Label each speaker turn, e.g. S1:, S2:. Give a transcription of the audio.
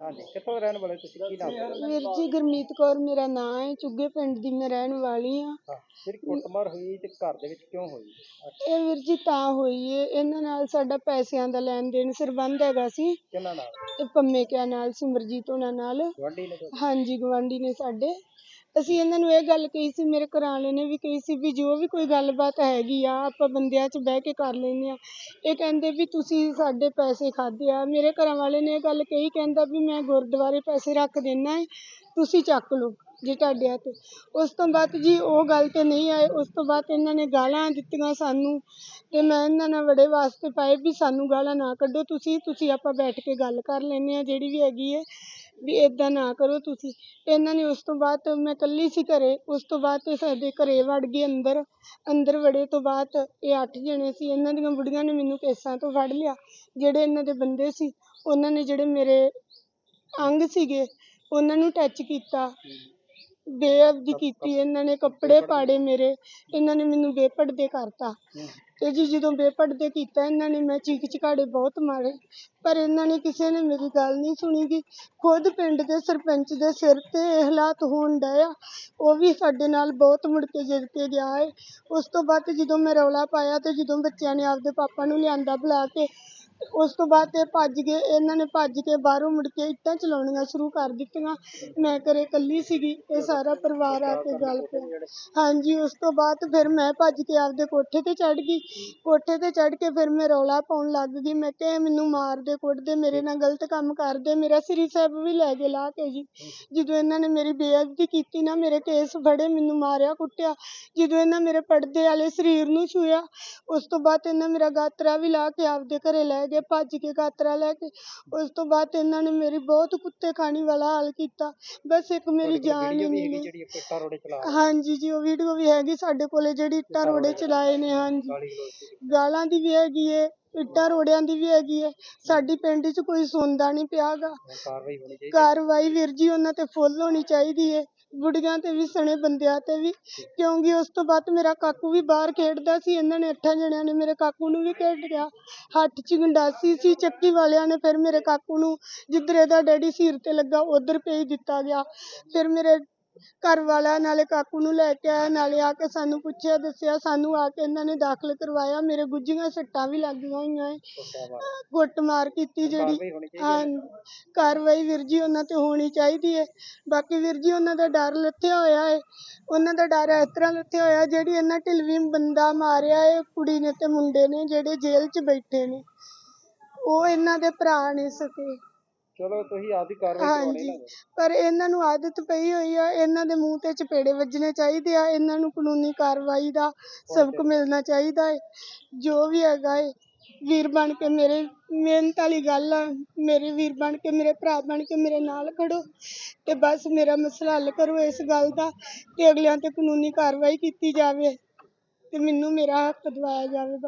S1: ਹਾਂਜੀ ਕਿੱਥੋਂ ਦੇ ਰਹਿਣ ਵਾਲੇ ਤੁਸੀਂ? ਕੀ ਨਾਮ ਤੁਹਾਡਾ?
S2: ਵੀਰ ਜੀ ਗੁਰਮੀਤ ਕੌਰ ਮੇਰਾ ਨਾਂ ਹੈ ਚੁੱਗੇ ਪਿੰਡ ਦੀ ਮੈਂ ਰਹਿਣ ਵਾਲੀ ਹਾਂ।
S1: ਹਾਂ ਜਿਹੜੀ ਕੁੱਟਮਾਰ ਹੋਈ ਤੇ ਘਰ ਦੇ ਵਿੱਚ ਕਿਉਂ ਹੋਈ?
S2: ਇਹ ਵੀਰ ਜੀ ਤਾਂ ਹੋਈ ਏ। ਇਹਨਾਂ ਨਾਲ ਸਾਡਾ ਪੈਸਿਆਂ ਦਾ ਲੈਣ ਦੇਣ ਸਰਬੰਧ ਹੈਗਾ ਸੀ।
S1: ਕਿਹਨਾਂ ਨਾਲ?
S2: ਇਹ ਪੰਮੇ ਕਿਆ ਨਾਲ ਸਿਮਰਜੀਤ ਉਹਨਾਂ ਨਾਲ।
S1: ਗੁਆਂਢੀ ਨੇ ਤੁਹਾਡੇ?
S2: ਹਾਂਜੀ ਗਵਾਂਢੀ ਨੇ ਸਾਡੇ। ਅਸੀਂ ਇਹਨਾਂ ਨੂੰ ਇਹ ਗੱਲ ਕਹੀ ਸੀ, ਮੇਰੇ ਘਰ ਵਾਲੇ ਨੇ ਵੀ ਕਹੀ ਸੀ ਵੀ ਜੋ ਵੀ ਕੋਈ ਗੱਲਬਾਤ ਹੈਗੀ ਆ, ਆਪਾਂ ਬੰਦਿਆਂ 'ਚ ਬਹਿ ਕੇ ਕਰ ਲੈਂਦੇ ਹਾਂ ਇਹ ਕਹਿੰਦੇ ਵੀ ਤੁਸੀਂ ਸਾਡੇ ਪੈਸੇ ਖਾਧੇ ਆ। ਮੇਰੇ ਘਰ ਵਾਲੇ ਨੇ ਇਹ ਗੱਲ ਕਹੀ, ਕਹਿੰਦਾ ਵੀ ਮੈਂ ਗੁਰਦੁਆਰੇ ਪੈਸੇ ਰੱਖ ਦੇਣਾ ਹੈ ਤੁਸੀਂ ਚੱਕ ਲਓ ਜੇ ਤੁਹਾਡੇ ਹੱਥ। ਉਸ ਤੋਂ ਬਾਅਦ ਜੀ ਉਹ ਗੱਲ ਤੇ ਨਹੀਂ ਆਏ। ਉਸ ਤੋਂ ਬਾਅਦ ਇਹਨਾਂ ਨੇ ਗਾਲਾਂ ਦਿੱਤੀਆਂ ਸਾਨੂੰ ਤੇ ਮੈਂ ਇਹਨਾਂ ਨਾਲ ਬੜੇ ਵਾਸਤੇ ਪਾਏ ਵੀ ਸਾਨੂੰ ਗਾਲਾਂ ਨਾ ਕੱਢੋ। ਤੁਸੀਂ ਤੁਸੀਂ ਆਪਾਂ ਬੈਠ ਕੇ ਗੱਲ ਕਰ ਲੈਂਦੇ ਹਾਂ ਜਿਹੜੀ ਵੀ ਹੈਗੀ ਹੈ ਵੀ ਇਦਾਂ ਨਾ ਕਰੋ ਤੁਸੀਂ। ਇਹਨਾਂ ਨੇ ਉਸ ਤੋਂ ਬਾਅਦ ਮੈਂ ਇਕੱਲੀ ਸੀ ਘਰੇ, ਉਸ ਤੋਂ ਬਾਅਦ ਤੇ ਸਾਡੇ ਘਰੇ ਵੜ ਗਏ ਅੰਦਰ। ਅੰਦਰ ਵੜੇ ਤੋਂ ਬਾਅਦ ਇਹ ਅੱਠ ਜਣੇ ਸੀ, ਇਹਨਾਂ ਦੀਆਂ ਬੁੜੀਆਂ ਨੇ ਮੈਨੂੰ ਕੇਸਾਂ ਤੋਂ ਫੜ ਲਿਆ। ਜਿਹੜੇ ਇਹਨਾਂ ਦੇ ਬੰਦੇ ਸੀ, ਉਹਨਾਂ ਨੇ ਜਿਹੜੇ ਮੇਰੇ ਅੰਗ ਸੀਗੇ, ਉਹਨਾਂ ਨੂੰ ਟੱਚ ਕੀਤਾ। ਬੇਅਬਦੀ ਕੀਤੀ, ਇਹਨਾਂ ਨੇ ਕੱਪੜੇ ਪਾੜੇ ਮੇਰੇ, ਇਹਨਾਂ ਨੇ ਮੈਨੂੰ ਬੇਪਰਦੇ ਕਰਤਾ। ਤੇ ਜੀ ਜਦੋਂ ਬੇਪਰਦੇ ਕੀਤਾ, ਇਹਨਾਂ ਨੇ ਮੈਂ ਚੀਕ ਚਿਹਾੜੇ ਬਹੁਤ ਮਾਰੇ, ਪਰ ਇਹਨਾਂ ਨੇ ਕਿਸੇ ਨੇ ਮੇਰੀ ਗੱਲ ਨਹੀਂ ਸੁਣੀ ਗੀ। ਖੁਦ ਪਿੰਡ ਦੇ ਸਰਪੰਚ ਦੇ ਸਿਰ ਤੇ ਇਹ ਹਾਲਾਤ ਹੋਣ ਡਏ ਆ। ਉਹ ਵੀ ਸਾਡੇ ਨਾਲ ਬਹੁਤ ਮੁੜ ਕੇ ਜਿੱਦ ਕੇ ਗਿਆ ਹੈ ਉਸ ਤੋਂ ਬਾਅਦ ਜਦੋਂ ਮੈਂ ਰੌਲਾ ਪਾਇਆ ਤੇ ਜਦੋਂ ਬੱਚਿਆਂ ਨੇ ਆਪਦੇ ਪਾਪਾ ਨੂੰ ਲਿਆਂਦਾ ਬੁਲਾ ਕੇ ਉਸ ਤੋਂ ਬਾਅਦ ਇਹ ਭੱਜ ਗਏ ਇਹਨਾਂ ਨੇ ਭੱਜ ਕੇ ਬਾਹਰੋਂ ਮੁੜ ਕੇ ਇੱਟਾਂ ਚਲਾਉਣੀਆਂ ਸ਼ੁਰੂ ਕਰ ਦਿੱਤੀਆਂ। ਮੈਂ ਘਰੇ ਇਕੱਲੀ ਸੀਗੀ, ਇਹ ਸਾਰਾ ਪਰਿਵਾਰ ਆ ਕੇ ਗੱਲ ਪਿਆ। ਹਾਂਜੀ, ਉਸ ਤੋਂ ਬਾਅਦ ਫਿਰ ਮੈਂ ਭੱਜ ਕੇ ਆਪਦੇ ਕੋਠੇ ਤੇ ਚੜ ਗਈ। ਕੋਠੇ ਤੇ ਚੜ੍ਹ ਕੇ ਫਿਰ ਮੈਂ ਰੌਲਾ ਪਾਉਣ ਲੱਗ ਗਈ। ਮੈਂ ਕਿਹਾ, ਇਹ ਮੈਨੂੰ ਮਾਰਦੇ ਕੁੱਟਦੇ ਮੇਰੇ ਨਾਲ ਗਲਤ ਕੰਮ ਕਰਦੇ ਮੇਰਾ ਸ੍ਰੀ ਸਾਹਿਬ ਵੀ ਲੈ ਗਏ ਲਾ ਕੇ ਜੀ। ਜਦੋਂ ਇਹਨਾਂ ਨੇ ਮੇਰੀ ਬੇਇੱਜ਼ਤੀ ਕੀਤੀ ਨਾ, ਮੇਰੇ ਕੇਸ ਫੜੇ, ਮੈਨੂੰ ਮਾਰਿਆ, ਕੁੱਟਿਆ। ਜਦੋਂ ਇਹਨਾਂ ਮੇਰੇ ਪਰਦੇ ਵਾਲੇ ਸਰੀਰ ਨੂੰ ਛੂਇਆ ਉਸ ਤੋਂ ਬਾਅਦ ਇਹਨਾਂ ਮੇਰਾ ਗਾਤਰਾ ਵੀ ਲਾ ਕੇ ਆਪਦੇ ਘਰੇ ਲੈ ਗਏ ਭੱਜ ਕੇ ਗਾਤਰਾ ਲੈ ਕੇ ਉਸ ਤੋਂ ਬਾਅਦ ਇਹਨਾਂ ਨੇ ਮੇਰੀ ਬਹੁਤ ਕੁੱਤੇ ਖਾਣੀ ਵਾਲਾ ਹਾਲ ਕੀਤਾ। ਬਸ ਇੱਕ ਮੇਰੀ ਜਾਨ ਹੀ ਨਹੀਂ
S1: ਜਿਹੜੀ ਇੱਟਾਂ ਰੋੜੇ ਚਲਾ ਰਹੇ।
S2: ਹਾਂਜੀ ਜੀ ਉਹ ਵੀਡੀਓ ਵੀ ਹੈਗੀ ਸਾਡੇ ਕੋਲੇ ਜਿਹੜੀ ਇੱਟਾਂ ਰੋੜੇ ਚਲਾਏ ਨੇ ਹਾਂਜੀ।
S1: ਗਾਲੀ ਗਲੋਚ ਦੀ।
S2: ਗਾਲਾਂ ਦੀ ਵੀ ਹੈਗੀ ਏ। ਇੱਟਾਂ ਰੋੜਿਆਂ ਦੀ ਵੀ ਹੈਗੀ ਏ ਸਾਡੀ ਪਿੰਡ 'ਚ ਕੋਈ ਸੁਣਦਾ ਨਹੀਂ ਪਿਆਗਾ।
S1: ਕਾਰਵਾਈ ਹੋਣੀ ਚਾਹੀਦੀ
S2: ਕਾਰਵਾਈ ਵੀਰ ਜੀ ਉਹਨਾਂ ਤੇ ਫੁੱਲ ਹੋਣੀ ਚਾਹੀਦੀ ਏ ਬੁੜੀਆਂ ਤੇ ਵੀ ਸਣੇ ਬੰਦਿਆਂ ਤੇ ਵੀ। ਕਿਉਂਕਿ ਉਸ ਤੋਂ ਬਾਅਦ ਮੇਰਾ ਕਾਕੂ ਵੀ ਬਾਹਰ ਖੇਡਦਾ ਸੀ। ਇਹਨਾਂ ਨੇ ਅੱਠਾਂ ਜਣਿਆਂ ਨੇ ਮੇਰੇ ਕਾਕੂ ਨੂੰ ਵੀ ਖੇਡ ਗਿਆ ਹੱਥ 'ਚ ਗੰਡਾਸੀ ਸੀ ਚੱਕੀ ਵਾਲਿਆਂ ਨੇ ਫਿਰ ਮੇਰੇ ਕਾਕੂ ਨੂੰ ਜਿੱਧਰ ਇਹਦਾ ਡੈਡੀ ਸਿਰ ਤੇ ਲੱਗਾ ਉਧਰ ਭੇਜ ਦਿੱਤਾ ਗਿਆ। ਫਿਰ ਮੇਰੇ ਘਰ ਵਾਲਾ ਨਾਲੇ ਕਾਕੂ ਨੂੰ ਲੈ ਕੇ ਆਇਆ ਨਾਲੇ ਆ ਕੇ ਸਾਨੂੰ ਪੁੱਛਿਆ ਦੱਸਿਆ ਸਾਨੂੰ ਆ ਕੇ ਇਹਨਾਂ ਨੇ ਦਾਖਲ ਕਰਵਾਇਆ। ਮੇਰੇ ਗੁੱਝੀਆਂ ਸੱਟਾਂ ਵੀ ਲੱਗੀਆਂ ਹੋਈਆਂ ਏ ਕੁੱਟਮਾਰ ਕੀਤੀ ਜਿਹੜੀ ਹਾਂ ਕਾਰਵਾਈ ਵੀਰ ਜੀ ਉਹਨਾਂ ਤੇ ਹੋਣੀ ਚਾਹੀਦੀ ਹੈ ਬਾਕੀ ਵੀਰ ਜੀ ਉਹਨਾਂ ਦਾ ਡਰ ਲੱਥਿਆ ਹੋਇਆ ਹੈ ਉਹਨਾਂ ਦਾ ਡਰ ਇਸ ਤਰ੍ਹਾਂ ਲੱਥਿਆ ਹੋਇਆ ਜਿਹੜੀ ਇਹਨਾਂ ਢਿਲਵੀ ਬੰਦਾ ਮਾਰਿਆ ਹੈ ਕੁੜੀ ਨੇ ਤੇ ਮੁੰਡੇ ਨੇ ਜਿਹੜੇ ਜੇਲ੍ਹ 'ਚ ਬੈਠੇ ਨੇ। ਉਹ ਇਹਨਾਂ ਦੇ ਭਰਾ ਨੇ ਸਕੇ।
S1: ਚਲੋ ਤੁਸੀਂ ਆਪਦੀ ਕਾਰਵਾਈ ਕਰਵਾਉਣੀ
S2: ਹਾਂਜੀ
S1: ਨਾ
S2: ਪਰ ਇਹਨਾਂ ਨੂੰ ਆਦਤ ਪਈ ਹੋਈ ਆ ਇਹਨਾਂ ਦੇ ਮੂੰਹ ਤੇ ਚਪੇੜੇ ਵੱਜਣੇ ਚਾਹੀਦੇ ਆ ਇਹਨਾਂ ਨੂੰ ਕਾਨੂੰਨੀ ਕਾਰਵਾਈ ਦਾ ਸਬਕ ਮਿਲਣਾ ਚਾਹੀਦਾ ਹੈ ਜੋ ਵੀ ਹੈਗਾ ਹੈ ਵੀਰ ਬਣ ਕੇ ਮੇਰੇ ਮਿਹਨਤ ਵਾਲੀ ਗੱਲ ਆ ਮੇਰੇ ਵੀਰ ਬਣ ਕੇ ਮੇਰੇ ਭਰਾ ਬਣ ਕੇ ਮੇਰੇ ਨਾਲ ਖੜੋ ਤੇ ਬਸ ਮੇਰਾ ਮਸਲਾ ਹੱਲ ਕਰੋ ਇਸ ਗੱਲ ਦਾ ਤੇ ਅਗਲਿਆਂ ਤੇ ਕਾਨੂੰਨੀ ਕਾਰਵਾਈ ਕੀਤੀ ਜਾਵੇ ਤੇ ਮੈਨੂੰ ਮੇਰਾ ਹੱਕ ਦਿਵਾਇਆ ਜਾਵੇ